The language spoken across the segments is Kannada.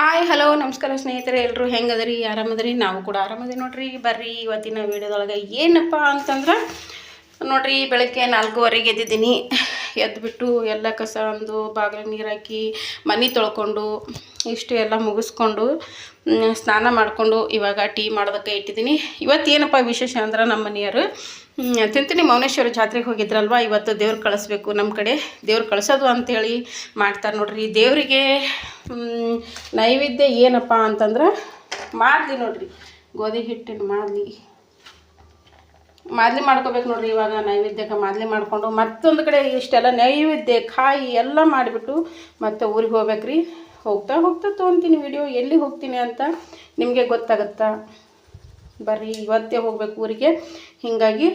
ಹಾಯ್ ಹಲೋ ನಮಸ್ಕಾರ ಸ್ನೇಹಿತರೆ ಎಲ್ಲರೂ ಹೆಂಗದ್ರಿ? ಆರಾಮದ್ರಿ? ನಾವು ಕೂಡ ಆರಾಮದಿ ನೋಡ್ರಿ. ಬರ್ರಿ, ಇವತ್ತಿನ ವೀಡಿಯೋದೊಳಗೆ ಏನಪ್ಪ ಅಂತಂದ್ರೆ, ನೋಡ್ರಿ, ಬೆಳಗ್ಗೆ ನಾಲ್ಕೂವರೆಗೆ ಎದ್ದಿದ್ದೀನಿ. ಎದ್ದುಬಿಟ್ಟು ಎಲ್ಲ ಕಸ ಅಂದು, ಬಾಗಿಲು ನೀರು ಹಾಕಿ, ಮನೆ ತೊಳ್ಕೊಂಡು, ಇಷ್ಟು ಎಲ್ಲ ಮುಗಿಸ್ಕೊಂಡು ಸ್ನಾನ ಮಾಡಿಕೊಂಡು ಇವಾಗ ಟೀ ಮಾಡೋದಕ್ಕೆ ಇಟ್ಟಿದ್ದೀನಿ. ಇವತ್ತು ಏನಪ್ಪ ವಿಶೇಷ ಅಂದ್ರೆ ನಮ್ಮ ಮನೆಯವರು ತಿಂತೀನಿ ಮೌನೇಶ್ವರ ಜಾತ್ರೆಗೆ ಹೋಗಿದ್ರಲ್ವ? ಇವತ್ತು ದೇವ್ರು ಕಳಿಸ್ಬೇಕು ನಮ್ಮ ಕಡೆ. ದೇವ್ರು ಕಳಿಸೋದು ಅಂತೇಳಿ ಮಾಡ್ತಾರೆ ನೋಡ್ರಿ. ದೇವರಿಗೆ ನೈವೇದ್ಯ ಏನಪ್ಪ ಅಂತಂದ್ರೆ ಮಾದಲಿ ನೋಡ್ರಿ. ಗೋಧಿ ಹಿಟ್ಟಿನ ಮಾದಲಿ. ಮಾದಲಿ ಮಾಡ್ಕೋಬೇಕು ನೋಡ್ರಿ ಇವಾಗ ನೈವೇದ್ಯಕ್ಕೆ ಮಾದಲಿ ಮಾಡಿಕೊಂಡು. ಮತ್ತೊಂದು ಕಡೆ ಇಷ್ಟೆಲ್ಲ ನೈವೇದ್ಯ, ಕಾಯಿ ಎಲ್ಲ ಮಾಡಿಬಿಟ್ಟು ಮತ್ತೆ ಊರಿಗೆ ಹೋಗ್ಬೇಕ್ರಿ. ಹೋಗ್ತಾ ಹೋಗ್ತಾ ತೊಗೊತೀನಿ ವಿಡಿಯೋ. ಎಲ್ಲಿ ಹೋಗ್ತೀನಿ ಅಂತ ನಿಮಗೆ ಗೊತ್ತಾಗುತ್ತಾ? ಬರ್ರಿ, ಇವತ್ತೇ ಹೋಗ್ಬೇಕು ಊರಿಗೆ. ಹೀಗಾಗಿ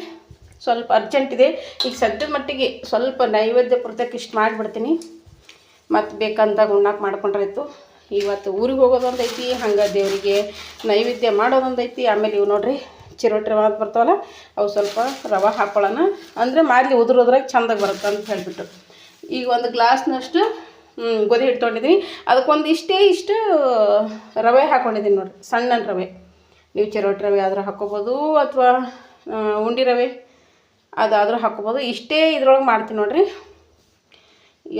ಸ್ವಲ್ಪ ಅರ್ಜೆಂಟ್ ಇದೆ. ಈಗ ಸದ್ಯದ ಮಟ್ಟಿಗೆ ಸ್ವಲ್ಪ ನೈವೇದ್ಯ ಪೂರ್ತಕ್ಕೆ ಇಷ್ಟು ಮಾಡಿಬಿಡ್ತೀನಿ. ಮತ್ತು ಬೇಕಂದಾಗ ಉಣ್ಣಾಕೆ ಮಾಡ್ಕೊಂಡ್ರಾಯ್ತು. ಇವತ್ತು ಊರಿಗೆ ಹೋಗೋದೊಂದೈತಿ, ಹಂಗೆ ದೇವರಿಗೆ ನೈವೇದ್ಯ ಮಾಡೋದೊಂದೈತಿ. ಆಮೇಲೆ ಇವು ನೋಡ್ರಿ ಚಿರೋಟಿ ರವೆ ಅಂತ ಬರ್ತಾವಲ್ಲ, ಅವು ಸ್ವಲ್ಪ ರವೆ ಹಾಕ್ಕೊಳ್ಳೋಣ ಅಂದರೆ ಮಾರ್ಲಿ ಉದುರೋದ್ರಾಗ ಚಂದಾಗಿ ಬರುತ್ತೆ ಅಂತ ಹೇಳಿಬಿಟ್ಟು. ಈಗ ಒಂದು ಗ್ಲಾಸ್ನಷ್ಟು ಗೋಧಿ ಹಿಟ್ಟು ತೊಗೊಂಡಿದ್ದೀನಿ ಅದಕ್ಕೊಂದು ಇಷ್ಟೇ ಇಷ್ಟು ರವೆ ಹಾಕ್ಕೊಂಡಿದ್ದೀನಿ ನೋಡಿರಿ ಸಣ್ಣ ರವೆ. ನೀವು ಚರೋಟ್ ರವೆ ಆದರೂ ಹಾಕ್ಕೋಬೋದು ಅಥವಾ ಉಂಡಿ ರವೆ ಅದಾದರೂ ಹಾಕ್ಕೋಬೋದು. ಇಷ್ಟೇ ಇದ್ರೊಳಗೆ ಮಾಡ್ತೀನಿ ನೋಡಿರಿ.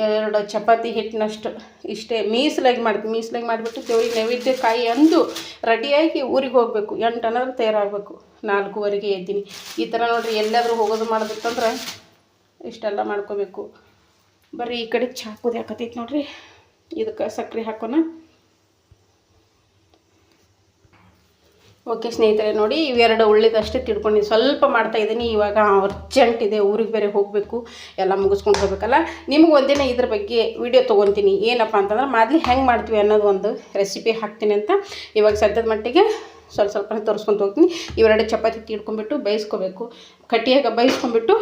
ಎರಡು ಚಪಾತಿ ಹಿಟ್ಟಿನಷ್ಟು ಇಷ್ಟೇ ಮೀಸಲಾಗಿ ಮಾಡ್ತೀನಿ. ಮೀಸಲಾಗಿ ಮಾಡಿಬಿಟ್ಟು ದೇವ್ರಿಗೆ ನೈವೇದ್ಯ ಕಾಯಿ ಅಂದು ರೆಡಿಯಾಗಿ ಊರಿಗೆ ಹೋಗಬೇಕು. ಎಂಟು ಅನ್ನೋದು ತಯಾರಾಗಬೇಕು. ನಾಲ್ಕೂವರೆಗೆ ಎದ್ದೀನಿ. ಈ ಥರ ನೋಡಿರಿ ಎಲ್ಲಾದರೂ ಹೋಗೋದು ಮಾಡಬೇಕಂದ್ರೆ ಇಷ್ಟೆಲ್ಲ ಮಾಡ್ಕೋಬೇಕು. ಬರೀ ಈ ಕಡೆ ಚಾ ಕುದಿಯಾಕತೈತಿ ನೋಡ್ರಿ. ಇದಕ್ಕೆ ಸಕ್ಕರೆ ಹಾಕೋಣ. ಓಕೆ ಸ್ನೇಹಿತರೆ, ನೋಡಿ, ಇವೆರಡು ಉಳ್ಳಿದಷ್ಟೇ ತಿಳ್ಕೊಂಡು ಸ್ವಲ್ಪ ಮಾಡ್ತಾ ಇದ್ದೀನಿ. ಇವಾಗ ಅರ್ಜೆಂಟ್ ಇದೆ, ಊರಿಗೆ ಬೇರೆ ಹೋಗಬೇಕು, ಎಲ್ಲ ಮುಗಿಸ್ಕೊಂಡು ಹೋಗ್ಬೇಕಲ್ಲ? ನಿಮ್ಗೆ ಒಂದಿನ ಇದ್ರ ಬಗ್ಗೆ ವಿಡಿಯೋ ತೊಗೊತೀನಿ. ಏನಪ್ಪ ಅಂತಂದ್ರೆ, ಮಾದಲಿ ಹೆಂಗೆ ಮಾಡ್ತೀವಿ ಅನ್ನೋದು ಒಂದು ರೆಸಿಪಿ ಹಾಕ್ತೀನಿ ಅಂತ. ಇವಾಗ ಸದ್ಯದ ಮಟ್ಟಿಗೆ ಸ್ವಲ್ಪ ಸ್ವಲ್ಪ ತೋರಿಸ್ಕೊಂಡು ಹೋಗ್ತೀನಿ. ಇವೆರಡು ಚಪಾತಿ ತೀಡ್ಕೊಂಡ್ಬಿಟ್ಟು ಬೇಯಿಸ್ಕೋಬೇಕು. ಕಟ್ಟಿಯಾಗ ಬೇಯಿಸ್ಕೊಂಡ್ಬಿಟ್ಟು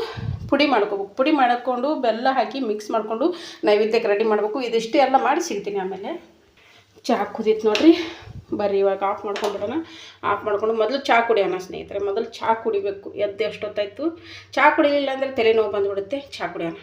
ಪುಡಿ ಮಾಡ್ಕೋಬೇಕು. ಪುಡಿ ಮಾಡ್ಕೊಂಡು ಬೆಲ್ಲ ಹಾಕಿ ಮಿಕ್ಸ್ ಮಾಡಿಕೊಂಡು ನೈವೇದ್ಯಕ್ಕೆ ರೆಡಿ ಮಾಡಬೇಕು. ಇದಿಷ್ಟೇ ಎಲ್ಲ ಮಾಡಿ ಸಿಗ್ತೀನಿ ಆಮೇಲೆ. ಚಹಾ ಕುದೀತು ನೋಡ್ರಿ. ಬರ್ರಿ, ಇವಾಗ ಆಫ್ ಮಾಡ್ಕೊಂಡ್ಬಿಡೋಣ. ಆಫ್ ಮಾಡ್ಕೊಂಡು ಮೊದಲು ಚಹಾ ಕುಡಿಯೋಣ ಸ್ನೇಹಿತರೆ, ಮೊದಲು ಚಹಾ ಕುಡಿಬೇಕು, ಎದ್ದು ಎಷ್ಟೊತ್ತಾಯಿತು? ಚಹಾ ಕುಡಿಲಿಲ್ಲ ಅಂದರೆ ತಲೆನೋವು ಬಂದುಬಿಡುತ್ತೆ ಚಹಾ ಕುಡಿಯೋಣ.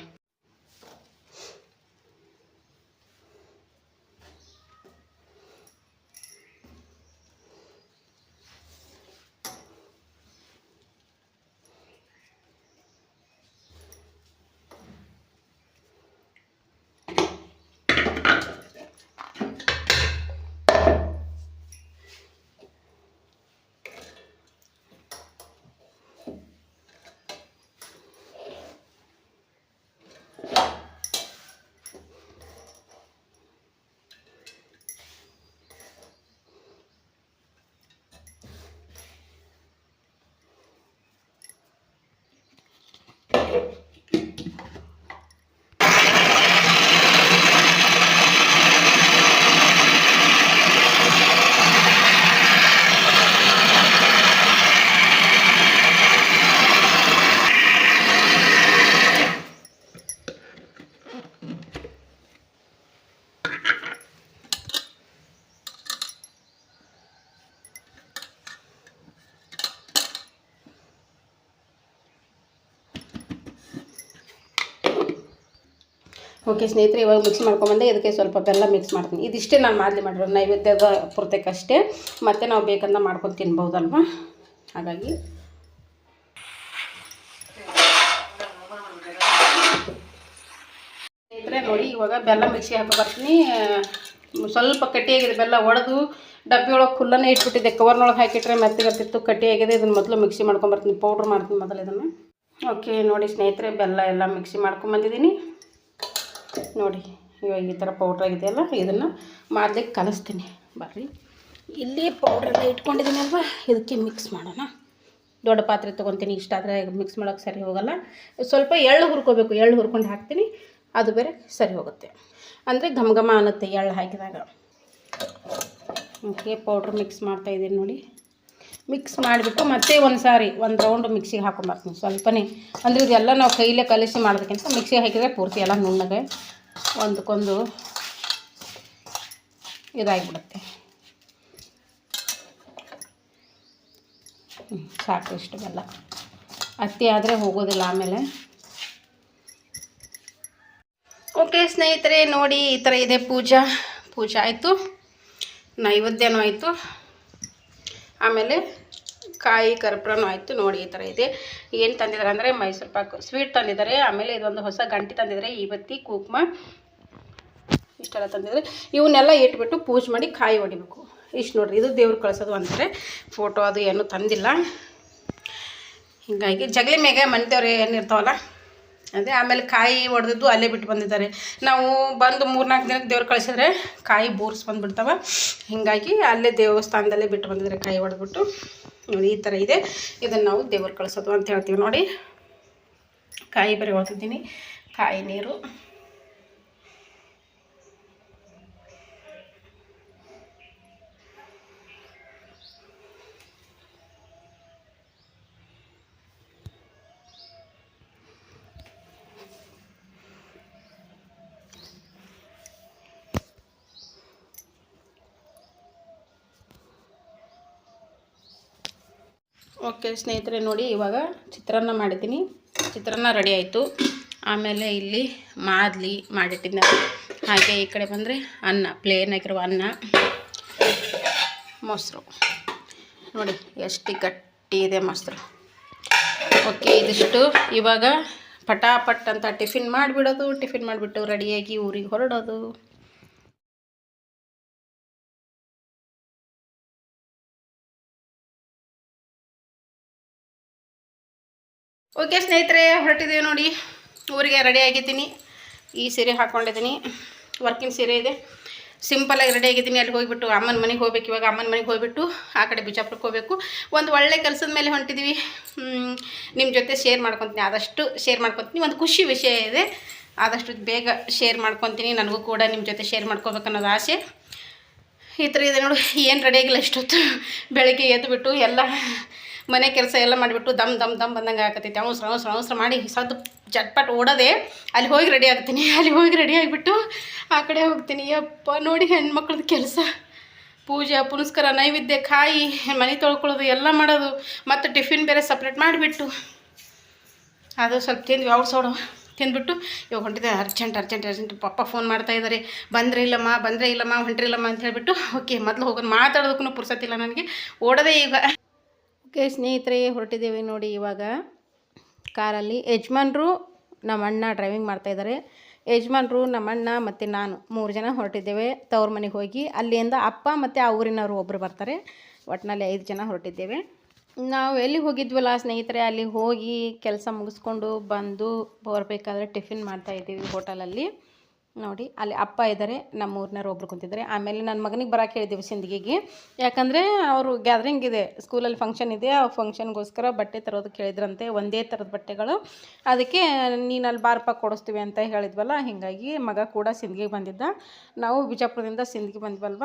ಓಕೆ ಸ್ನೇಹಿತರೆ, ಇವಾಗ ಮಿಕ್ಸ್ ಮಾಡ್ಕೊಂಬಂದೆ, ಇದಕ್ಕೆ ಸ್ವಲ್ಪ ಬೆಲ್ಲ ಮಿಕ್ಸ್ ಮಾಡ್ತೀನಿ. ಇದಿಷ್ಟೇ ನಾನು ಮಾದಲಿ ಮಾಡಿರೋದು ನೈವೇದ್ಯದ ಪೂರ್ತಕ್ಕಷ್ಟೇ ಮತ್ತೆ ನಾವು ಬೇಕಂತ ಮಾಡ್ಕೊಂಡು ತಿನ್ಬೋದಲ್ವಾ ಹಾಗಾಗಿ. ಸ್ನೇಹಿತರೆ, ನೋಡಿ, ಇವಾಗ ಬೆಲ್ಲ ಮಿಕ್ಸಿ ಹಾಕೋ ಬರ್ತೀನಿ. ಸ್ವಲ್ಪ ಕಟ್ಟಿಯಾಗಿದೆ ಬೆಲ್ಲ ಒಡೆದು, ಡಬ್ಬಿ ಒಳಗೆ ಕುಲ್ಲನೇ ಇಟ್ಬಿಟ್ಟಿದ್ದೆ. ಕವರ್ನೊಳಗೆ ಹಾಕಿಟ್ರೆ ಮೆತ್ತಗತ್ತಿತ್ತು ಕಟ್ಟಿಯಾಗಿದೆ. ಇದನ್ನು ಮೊದಲು ಮಿಕ್ಸಿ ಮಾಡ್ಕೊಂಬರ್ತೀನಿ. ಪೌಡ್ರ್ ಮಾಡ್ತೀನಿ ಮೊದಲು ಇದನ್ನು. ಓಕೆ, ನೋಡಿ ಸ್ನೇಹಿತರೆ, ಬೆಲ್ಲ ಎಲ್ಲ ಮಿಕ್ಸಿ ಮಾಡ್ಕೊಂಬಂದಿದ್ದೀನಿ. ನೋಡಿ, ಇವಾಗ ಈ ಥರ ಪೌಡ್ರ್ ಆಗಿದೆಯಲ್ಲ, ಇದನ್ನು ಮಾಡಲಿಕ್ಕೆ ಕಲಿಸ್ತೀನಿ. ಬರ್ರಿ. ಇಲ್ಲಿ ಪೌಡ್ರೆಲ್ಲ ಇಟ್ಕೊಂಡಿದ್ದೀನಿ ಅಲ್ವಾ? ಇದಕ್ಕೆ ಮಿಕ್ಸ್ ಮಾಡೋಣ. ದೊಡ್ಡ ಪಾತ್ರೆ ತೊಗೊತೀನಿ ಇಷ್ಟಾದರೆ ಮಿಕ್ಸ್ ಮಾಡೋಕ್ಕೆ ಸರಿ ಹೋಗಲ್ಲ. ಸ್ವಲ್ಪ ಎಳ್ಳು ಹುರ್ಕೋಬೇಕು, ಎಳ್ಳು ಹುರ್ಕೊಂಡು ಹಾಕ್ತೀನಿ. ಅದು ಬೇರೆ ಸರಿ ಹೋಗುತ್ತೆ. ಅಂದರೆ ಘಮ ಘಮ ಅನ್ನುತ್ತೆ ಎಳ್ಳು ಹಾಕಿದಾಗ. ಓಕೆ ಪೌಡ್ರ್ ಮಿಕ್ಸ್ ಮಾಡ್ತಾಯಿದ್ದೀನಿ ನೋಡಿ. ಮಿಕ್ಸ್ ಮಾಡಿಬಿಟ್ಟು ಮತ್ತೆ ಒಂದು ಸಾರಿ ಒಂದು ರೌಂಡ್ ಮಿಕ್ಸಿಗೆ ಹಾಕೊಂಬರ್ತೀನಿ ಸ್ವಲ್ಪನೇ. ಅಂದರೆ ಇದೆಲ್ಲ ನಾವು ಕೈಲೇ ಕಲಿಸಿ ಮಾಡೋದಕ್ಕಿಂತ ಮಿಕ್ಸಿಗೆ ಹಾಕಿದರೆ ಪೂರ್ತಿ ಎಲ್ಲ ನುಣ್ಣಗೆ ಒಂದಕ್ಕೊಂದು ಇದಾಗಿಬಿಡುತ್ತೆ. ಸಾಕು ಇಷ್ಟು ಬೆಲ್ಲ. ಅತ್ತಿ ಆದರೆ ಹೋಗೋದಿಲ್ಲ ಆಮೇಲೆ. ಓಕೆ ಸ್ನೇಹಿತರೆ, ನೋಡಿ ಈ ಥರ ಇದೆ ಪೂಜಾ. ಪೂಜೆ ಆಯಿತು. ನೈವೇದ್ಯನೂ ಆಯಿತು. ಆಮೇಲೆ ಕಾಯಿ ಕರ್ಪೂರನೂ ಆಯಿತು ನೋಡಿ ಈ ಥರ ಇದೆ. ಏನು ತಂದಿದ್ದಾರೆ ಅಂದರೆ ಮೈಸೂರು ಪಾಕು ಸ್ವೀಟ್ ತಂದಿದ್ದಾರೆ. ಆಮೇಲೆ ಇದೊಂದು ಹೊಸ ಗಂಟೆ ತಂದಿದ್ದಾರೆ. ಇವತ್ತಿ ಕುಂಕುಮ, ಇಷ್ಟೆಲ್ಲ ತಂದಿದ್ದಾರೆ. ಇವನ್ನೆಲ್ಲ ಇಟ್ಬಿಟ್ಟು ಪೂಜೆ ಮಾಡಿ ಕಾಯಿ ಹೊಡಿಬೇಕು ಇಷ್ಟು ನೋಡ್ರಿ, ಇದು ದೇವ್ರು ಕಳ್ಸೋದು ಅಂತಾರೆ. ಫೋಟೋ ಅದು ಏನೂ ತಂದಿಲ್ಲ. ಹೀಗಾಗಿ ಜಗಲಿ ಮೇಗೆ ಮನೆ ದೇವ್ರು ಏನಿರ್ತಾವಲ್ಲ ಅದೇ ಆಮೇಲೆ ಕಾಯಿ ಹೊಡೆದಿದ್ದು ಅಲ್ಲೇ ಬಿಟ್ಟು ಬಂದಿದ್ದಾರೆ. ನಾವು ಬಂದು ಮೂರ್ನಾಲ್ಕು ದಿನಕ್ಕೆ ದೇವ್ರು ಕಳಿಸಿದ್ರೆ ಕಾಯಿ ಬೋರ್ಸ್ ಬಂದುಬಿಡ್ತಾವೆ. ಹೀಗಾಗಿ ಅಲ್ಲೇ ದೇವಸ್ಥಾನದಲ್ಲೇ ಬಿಟ್ಟು ಬಂದಿದ್ದಾರೆ ಕಾಯಿ ಹೊಡೆದ್ಬಿಟ್ಟು ಈ ಥರ ಇದೆ. ಇದನ್ನು ನಾವು ದೇವ್ರು ಕಳಿಸೋದು ಅಂತ ಹೇಳ್ತೀವಿ ನೋಡಿ. ಕಾಯಿ ಬರೀ ಹೊಡೆದಿದ್ದೀನಿ ಕಾಯಿ ನೀರು. ಓಕೆ ಸ್ನೇಹಿತರೆ, ನೋಡಿ ಇವಾಗ ಚಿತ್ರಾನ್ನ ಮಾಡಿದ್ದೀನಿ. ಚಿತ್ರಾನ್ನ ರೆಡಿ ಆಯಿತು. ಆಮೇಲೆ ಇಲ್ಲಿ ಮಾದಲಿ ಮಾಡಿಟ್ಟಿದ್ದೆ. ಹಾಗೆ ಈ ಕಡೆ ಬಂದರೆ ಅನ್ನ ಪ್ಲೇನ್ ಆಗಿರುವ ಅನ್ನ, ಮೊಸರು. ನೋಡಿ, ಎಷ್ಟು ಗಟ್ಟಿ ಇದೆ ಮೊಸರು. ಓಕೆ, ಇದಿಷ್ಟು. ಇವಾಗ ಪಟಾಪಟ್ ಅಂತ ಟಿಫಿನ್ ಮಾಡಿಬಿಡೋದು. ಟಿಫಿನ್ ಮಾಡಿಬಿಟ್ಟು ರೆಡಿಯಾಗಿ ಊರಿಗೆ ಹೊರಡೋದು. ಓಕೆ ಸ್ನೇಹಿತರೆ, ಹೊರಟಿದ್ದೀವಿ ನೋಡಿ. ಊರಿಗೆ ರೆಡಿ ಆಗಿದ್ದೀನಿ. ಈ ಸೀರೆ ಹಾಕ್ಕೊಂಡಿದ್ದೀನಿ ವರ್ಕಿಂಗ್ ಸೀರೆ ಇದೆ. ಸಿಂಪಲಾಗಿ ರೆಡಿ ಆಗಿದ್ದೀನಿ. ಅಲ್ಲಿ ಹೋಗಿಬಿಟ್ಟು ಅಮ್ಮನ ಮನೆಗೆ ಹೋಗ್ಬೇಕು. ಇವಾಗ ಅಮ್ಮನ ಮನೆಗೆ ಹೋಗ್ಬಿಟ್ಟು ಆ ಕಡೆ ಬಿಜಾಪುರಕ್ಕೆ ಹೋಗಬೇಕು. ಒಂದು ಒಳ್ಳೆ ಕೆಲಸದ ಮೇಲೆ ಹೊಂಟಿದ್ದೀವಿ. ನಿಮ್ಮ ಜೊತೆ ಶೇರ್ ಮಾಡ್ಕೊತೀನಿ. ಆದಷ್ಟು ಶೇರ್ ಮಾಡ್ಕೊತೀನಿ. ಒಂದು ಖುಷಿ ವಿಷಯ ಇದೆ. ಆದಷ್ಟು ಬೇಗ ಶೇರ್ ಮಾಡ್ಕೊತೀನಿ. ನನಗೂ ಕೂಡ ನಿಮ್ಮ ಜೊತೆ ಶೇರ್ ಮಾಡ್ಕೋಬೇಕು ಅನ್ನೋದು ಆಸೆ. ಈ ಥರ ಇದೆ ನೋಡಿ. ಏನು ರೆಡಿ ಆಗಿಲ್ಲ. ಇಷ್ಟೊತ್ತು ಬೆಳಗ್ಗೆ ಎದ್ದುಬಿಟ್ಟು ಎಲ್ಲ ಮನೆ ಕೆಲಸ ಎಲ್ಲ ಮಾಡಿಬಿಟ್ಟು ದಮ್ ದಮ್ ದಮ್ ಬಂದಂಗೆ ಆಗತ್ತೈತಿ. ಅವಸರ ಅವಸರ ಅವಸರ ಮಾಡಿ ಸದ್ದು ಚಟ್ಪಟ್ ಓಡೋದೆ ಅಲ್ಲಿ ಹೋಗಿ ರೆಡಿ ಆಗ್ತೀನಿ. ಅಲ್ಲಿ ಹೋಗಿ ರೆಡಿ ಆಗಿಬಿಟ್ಟು ಆ ಕಡೆ ಹೋಗ್ತೀನಿ. ಯಪ್ಪ, ನೋಡಿ ಹೆಣ್ಮಕ್ಳದ್ದು ಕೆಲಸ. ಪೂಜೆ, ಪುನಸ್ಕಾರ, ನೈವೇದ್ಯ, ಕಾಯಿ, ಮನೆ ತೊಳ್ಕೊಳ್ಳೋದು, ಎಲ್ಲ ಮಾಡೋದು. ಮತ್ತು ಟಿಫಿನ್ ಬೇರೆ ಸಪ್ರೇಟ್ ಮಾಡಿಬಿಟ್ಟು. ಅದು ಸ್ವಲ್ಪ ತಿಂದ್ವಿ ಅವ್ರು ಸೋಡು. ತಿಂದ್ಬಿಟ್ಟು ಇವಾಗ ಹೊಂಟಿದೆ, ಅರ್ಜೆಂಟ್ ಅರ್ಜೆಂಟ್ ಅರ್ಜೆಂಟ್. ಪಪ್ಪ ಫೋನ್ ಮಾಡ್ತಾ ಇದ್ದಾರೆ ಬಂದರೆ ಇಲ್ಲಮ್ಮ ಬಂದರೆ ಇಲ್ಲಮ್ಮ, ಹೊಂಟ್ರಿಲ್ಲಮ್ಮ ಅಂತ ಹೇಳಿಬಿಟ್ಟು, ಓಕೆ, ಮೊದಲು ಹೋಗೋದು ಮಾತಾಡೋದಕ್ಕೂ ಪುರ್ಸತ್ತಿಲ್ಲ ನನಗೆ. ಓಡೋದೇ ಈಗ. ಓಕೆ ಸ್ನೇಹಿತರೆ, ಹೊರಟಿದ್ದೇವೆ ನೋಡಿ ಇವಾಗ. ಕಾರಲ್ಲಿ ಯಜಮಾನ್ರು ನಮ್ಮ ಅಣ್ಣ ಡ್ರೈವಿಂಗ್ ಮಾಡ್ತಾಯಿದ್ದಾರೆ ಯಜಮಾನ್ರು ನಮ್ಮ ಅಣ್ಣ ಮತ್ತು ನಾನು ಮೂರು ಜನ ಹೊರಟಿದ್ದೇವೆ. ತವ್ರ ಮನೆಗೆ ಹೋಗಿ ಅಲ್ಲಿಂದ ಅಪ್ಪ ಮತ್ತು ಆ ಊರಿನವರು ಒಬ್ಬರು ಬರ್ತಾರೆ. ಒಟ್ಟಿನಲ್ಲಿ ಐದು ಜನ ಹೊರಟಿದ್ದೇವೆ. ನಾವು ಎಲ್ಲಿ ಹೋಗಿದ್ವಲ್ಲ ಸ್ನೇಹಿತರೆ, ಅಲ್ಲಿ ಹೋಗಿ ಕೆಲಸ ಮುಗಿಸ್ಕೊಂಡು ಬಂದು ಬರಬೇಕಾದ್ರೆ ಟಿಫಿನ್ ಮಾಡ್ತಾಯಿದ್ದೀವಿ ಹೋಟೆಲಲ್ಲಿ. ನೋಡಿ, ಅಲ್ಲಿ ಅಪ್ಪ ಇದ್ದಾರೆ ನಮ್ಮ ಊರಿನವ್ರು ಒಬ್ರು ಕುಂತಿದ್ದಾರೆ. ಆಮೇಲೆ ನನ್ನ ಮಗನಿಗೆ ಬರೋಕೆ ಹೇಳಿದ್ದೀವಿ ಸಿಂದಗಿಗೆ ಯಾಕಂದರೆ ಅವರು ಗ್ಯಾದ್ರಿಂಗ್ ಇದೆ ಸ್ಕೂಲಲ್ಲಿ ಫಂಕ್ಷನ್ ಇದೆ, ಆ ಫಂಕ್ಷನ್ಗೋಸ್ಕರ ಬಟ್ಟೆ ತರೋದಕ್ಕೆ ಹೇಳಿದ್ರಂತೆ ಒಂದೇ ಥರದ ಬಟ್ಟೆಗಳು. ಅದಕ್ಕೆ ನೀನು ಅಲ್ಲಿ ಬಾರಪ್ಪ ಕೊಡಿಸ್ತೀವಿ ಅಂತ ಹೇಳಿದ್ವಲ್ಲ, ಹೀಗಾಗಿ ಮಗ ಕೂಡ ಸಿಂದಗಿಗೆ ಬಂದಿದ್ದ. ನಾವು ಬಿಜಾಪುರದಿಂದ ಸಿಂದಗಿ ಬಂದ್ವಲ್ವ?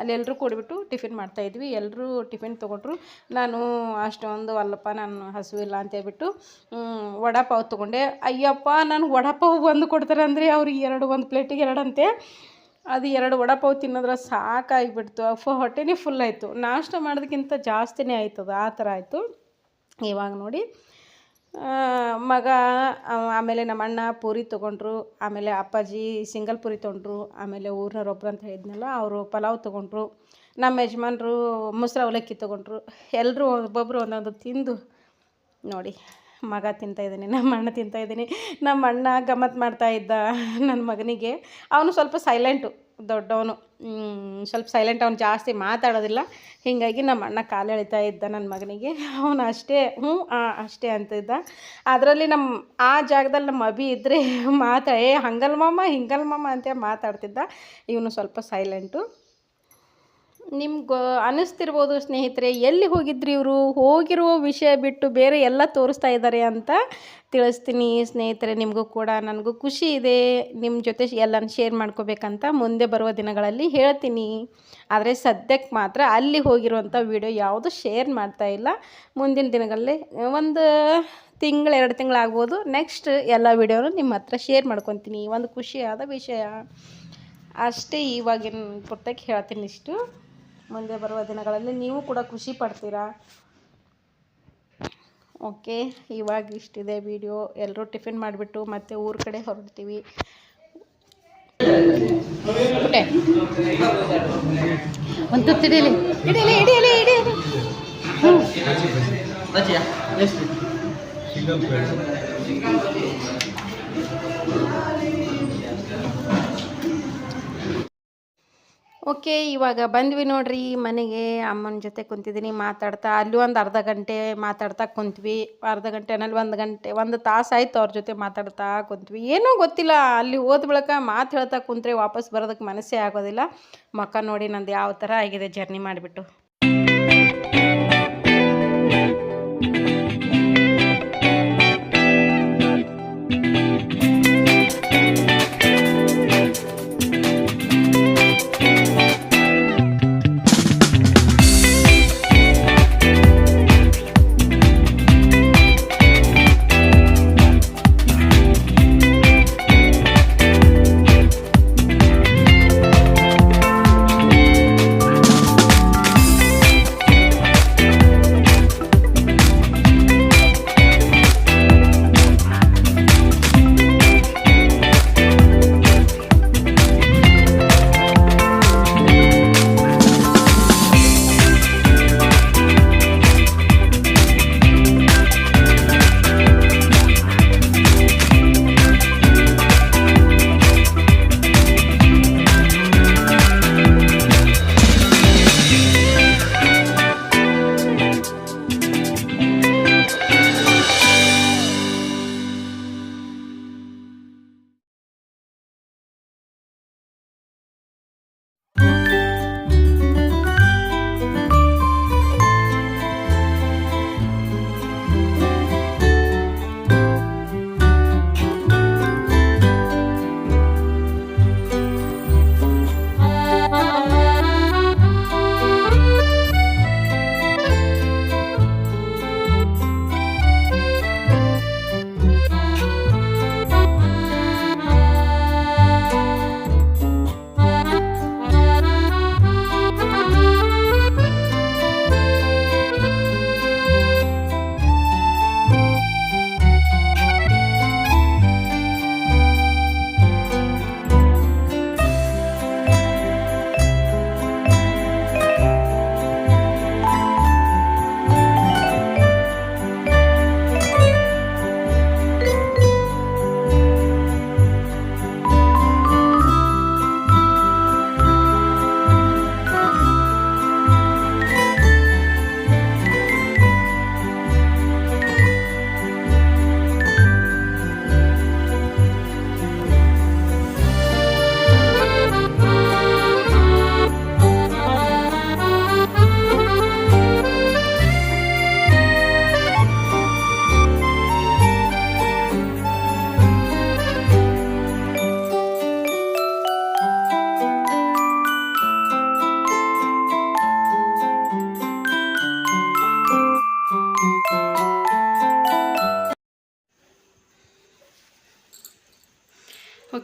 ಅಲ್ಲಿ ಎಲ್ಲರೂ ಕೂಡಿಬಿಟ್ಟು ಟಿಫಿನ್ ಮಾಡ್ತಾಯಿದ್ವಿ. ಎಲ್ಲರೂ ಟಿಫಿನ್ ತೊಗೊಂಡ್ರು. ನಾನು ಅಷ್ಟೊಂದು ಅಲ್ಲಪ್ಪ ನಾನು ಹಸುವಿಲ್ಲ ಅಂತೇಳ್ಬಿಟ್ಟು ವಡಾಪಾವ್ ತೊಗೊಂಡೆ. ಅಯ್ಯಪ್ಪ ನಾನು ವಡಾಪಾವ್ ಒಂದು ಕೊಡ್ತಾರೆ ಅಂದರೆ ಅವ್ರಿಗೆ ಎರಡು, ಒಂದು ಪ್ಲೇಟಿಗೆ ಎರಡಂತೆ ಅದು ಎರಡು ವಡಾಪಾವ್ ತಿನ್ನೋದ್ರೆ ಸಾಕಾಗಿಬಿಡ್ತು. ಫ ಹೊಟ್ಟೆನೇ ಫುಲ್ ಆಯಿತು. ನಾಷ್ಟ ಮಾಡೋದಕ್ಕಿಂತ ಜಾಸ್ತಿನೇ ಆಯ್ತದ. ಆ ಥರ ಆಯಿತು. ಇವಾಗ ನೋಡಿ. ಮಗ ಆಮೇಲೆ ನಮ್ಮ ಅಣ್ಣ ಪೂರಿ ತೊಗೊಂಡ್ರು, ಆಮೇಲೆ ಅಪ್ಪಾಜಿ ಸಿಂಗಲ್ ಪೂರಿ ತೊಗೊಂಡ್ರು, ಆಮೇಲೆ ಊರಿನವ್ರೊಬ್ರು ಅಂತ ಹೇಳಿದ್ನಲ್ಲ, ಅವರು ಪಲಾವ್ ತೊಗೊಂಡ್ರು, ನಮ್ಮ ಯಜಮಾನ್ರು ಮೊಸ್ರು ಅವಲಕ್ಕಿ ತೊಗೊಂಡ್ರು ಎಲ್ಲರೂ ಒಬ್ಬೊಬ್ಬರು ಒಂದೊಂದು ತಿಂದು ನೋಡಿ, ಮಗ ತಿಂತಾಯಿದ್ದೀನಿ ನಮ್ಮ ಅಣ್ಣ ತಿಂತಾಯಿದ್ದೀನಿ ನಮ್ಮ ಅಣ್ಣ ಗಮ್ಮತ್ತು ಮಾಡ್ತಾ ಇದ್ದ ನನ್ನ ಮಗನಿಗೆ, ಅವನು ಸ್ವಲ್ಪ ಸೈಲೆಂಟು ದೊಡ್ಡವನು ಸ್ವಲ್ಪ ಸೈಲೆಂಟ್ ಅವ್ನು ಜಾಸ್ತಿ ಮಾತಾಡೋದಿಲ್ಲ. ಹೀಗಾಗಿ ನಮ್ಮ ಅಣ್ಣ ಕಾಲು ಎಳಿತಾ ಇದ್ದ ನನ್ನ ಮಗನಿಗೆ. ಅವನು ಅಷ್ಟೇ, ಹ್ಞೂ ಅಷ್ಟೇ ಅಂತಿದ್ದ ಅದರಲ್ಲಿ ನಮ್ಮ ಆ ಜಾಗದಲ್ಲಿ ನಮ್ಮ ಅಭಿ ಇದ್ದರೆ ಮಾತಾ ಏ ಹಂಗಲ್ ಮಾಮ ಹಿಂಗಲ್ ಮಾಮ ಅಂತ ಮಾತಾಡ್ತಿದ್ದ. ಇವನು ಸ್ವಲ್ಪ ಸೈಲೆಂಟು ನಿಮ್ಗೆ ಅನ್ನಿಸ್ತಿರ್ಬೋದು ಸ್ನೇಹಿತರೆ, ಎಲ್ಲಿ ಹೋಗಿದ್ರಿ ಇವರು? ಹೋಗಿರುವ ವಿಷಯ ಬಿಟ್ಟು ಬೇರೆ ಎಲ್ಲ ತೋರಿಸ್ತಾ ಇದ್ದಾರೆ ಅಂತ ತಿಳಿಸ್ತೀನಿ ಸ್ನೇಹಿತರೆ, ನಿಮಗೂ ಕೂಡ. ನನಗೂ ಖುಷಿ ಇದೆ. ನಿಮ್ಮ ಜೊತೆ ಎಲ್ಲನೂ ಶೇರ್ ಮಾಡ್ಕೋಬೇಕಂತ ಮುಂದೆ ಬರುವ ದಿನಗಳಲ್ಲಿ ಹೇಳ್ತೀನಿ. ಆದರೆ ಸದ್ಯಕ್ಕೆ ಮಾತ್ರ ಅಲ್ಲಿ ಹೋಗಿರುವಂಥ ವಿಡಿಯೋ ಯಾವುದು ಶೇರ್ ಮಾಡ್ತಾ ಇಲ್ಲ. ಮುಂದಿನ ದಿನಗಳಲ್ಲಿ ಒಂದು ತಿಂಗಳು, ಎರಡು ತಿಂಗಳಾಗ್ಬೋದು ನೆಕ್ಸ್ಟ್ ಎಲ್ಲ ವಿಡಿಯೋನು ನಿಮ್ಮ ಹತ್ರ ಶೇರ್ ಮಾಡ್ಕೊತೀನಿ. ಒಂದು ಖುಷಿಯಾದ ವಿಷಯ. ಅಷ್ಟೇ ಇವಾಗಿನ ಪುರ್ತಕ್ಕೆ ಹೇಳ್ತೀನಿ ಇಷ್ಟು. ಮುಂದೆ ಬರುವ ದಿನಗಳಲ್ಲಿ ನೀವು ಕೂಡ ಖುಷಿ ಪಡ್ತೀರಾ? ಓಕೆ ಇವಾಗ ಇಷ್ಟಿದೆ ವಿಡಿಯೋ. ಎಲ್ಲರೂ ಟಿಫಿನ್ ಮಾಡಿಬಿಟ್ಟು ಮತ್ತೆ ಊರ ಕಡೆ ಹೊರಡ್ತೀವಿ. ಒಂದು ತುತ್ತು ಹಿಡೀಲಿ ಹಿಡೀಲಿ ಹಿಡಿಯಲಿ ಹಿಡಿಯಲಿ. ಹ್ಞೂ ಓಕೆ, ಇವಾಗ ಬಂದ್ವಿ ನೋಡ್ರಿ ಮನೆಗೆ. ಅಮ್ಮನ ಜೊತೆ ಕುಂತಿದ್ದೀನಿ, ಮಾತಾಡ್ತಾ. ಅಲ್ಲಿ ಒಂದು ಅರ್ಧ ಗಂಟೆ ಮಾತಾಡ್ತಾ ಕುಂತ್ವಿ. ಅರ್ಧ ಗಂಟೆನಲ್ಲಿ ಒಂದು ಗಂಟೆ, ಒಂದು ತಾಸು ಆಯ್ತು ಅವ್ರ ಜೊತೆ ಮಾತಾಡ್ತಾ ಕುಂತ್ವಿ. ಏನೂ ಗೊತ್ತಿಲ್ಲ, ಅಲ್ಲಿ ಹೋದ ಬಳಿಕ ಮಾತು ಹೇಳ್ತಾ ಕುಂತ್ರೆ ವಾಪಸ್ ಬರೋದಕ್ಕೆ ಮನಸ್ಸೇ ಆಗೋದಿಲ್ಲ. ಮಕ್ಕ ನೋಡಿ ನಂದು ಯಾವ ಥರ ಆಗಿದೆ, ಜರ್ನಿ ಮಾಡಿಬಿಟ್ಟು.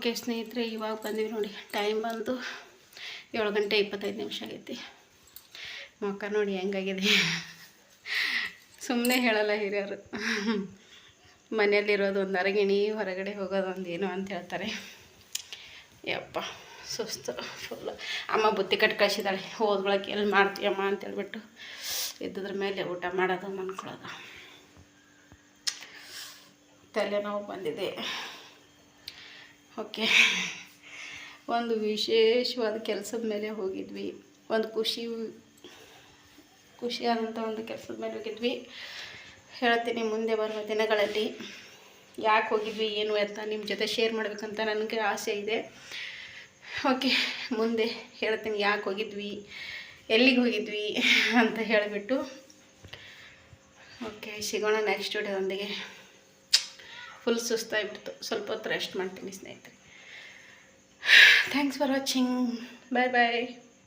ಓಕೆ ಸ್ನೇಹಿತರೆ, ಇವಾಗ ಬಂದೀವಿ ನೋಡಿ. ಟೈಮ್ ಬಂದು ಏಳು ಗಂಟೆ ಇಪ್ಪತ್ತೈದು ನಿಮಿಷ ಆಗೈತಿ. ಮುಖ ನೋಡಿ ಹೆಂಗಾಗಿದೆ. ಸುಮ್ಮನೆ ಹೇಳಲ್ಲ ಹಿರಿಯರು. ಮನೆಯಲ್ಲಿರೋದು ಒಂದು ಅರಗಿಣಿ, ಹೊರಗಡೆ ಹೋಗೋದು ಒಂದು ಏನು ಅಂತ ಹೇಳ್ತಾರೆ. ಯಪ್ಪ, ಸುಸ್ತು ಫುಲ್ಲು ಅಮ್ಮ ಬುತ್ತಿ ಕಟ್ಟು ಕಳಿಸಿದಾಳೆ. ಹೋದ್ಗೊಳಕ್ಕೆ ಎಲ್ಲಿ ಮಾಡ್ತೀಯಮ್ಮ ಅಂತ ಹೇಳ್ಬಿಟ್ಟು ಇದ್ದದ್ರ ಮೇಲೆ ಊಟ ಮಾಡೋದು ಮನ್ಕೊಳ್ಳೋದು ತಲೆನೋವು ಬಂದಿದೆ. ಓಕೆ. ಒಂದು ವಿಶೇಷವಾದ ಕೆಲಸದ ಮೇಲೆ ಹೋಗಿದ್ವಿ. ಒಂದು ಖುಷಿ ಖುಷಿಯಾದಂಥ ಒಂದು ಕೆಲಸದ ಮೇಲೆ ಹೋಗಿದ್ವಿ. ಹೇಳ್ತೀನಿ ಮುಂದೆ ಬರುವ ದಿನಗಳಲ್ಲಿ. ಯಾಕೆ ಹೋಗಿದ್ವಿ, ಏನು ಅಂತ ನಿಮ್ಮ ಜೊತೆ ಶೇರ್ ಮಾಡಬೇಕಂತ ನನಗೆ ಆಸೆ ಇದೆ. ಓಕೆ, ಮುಂದೆ ಹೇಳ್ತೀನಿ ಯಾಕೆ ಹೋಗಿದ್ವಿ, ಎಲ್ಲಿಗೆ ಹೋಗಿದ್ವಿ ಅಂತ ಹೇಳಿಬಿಟ್ಟು. ಓಕೆ, ಸಿಗೋಣ ನೆಕ್ಸ್ಟ್ ವಿಡಿಯೋದೊಂದಿಗೆ ಫುಲ್ ಸುಸ್ತಾಗಿಬಿಡ್ತು ಸ್ವಲ್ಪ ಹೊತ್ತು ರೆಸ್ಟ್ ಮಾಡ್ತೀನಿ ಸ್ನೇಹಿತರೆ. Thanks for watching bye bye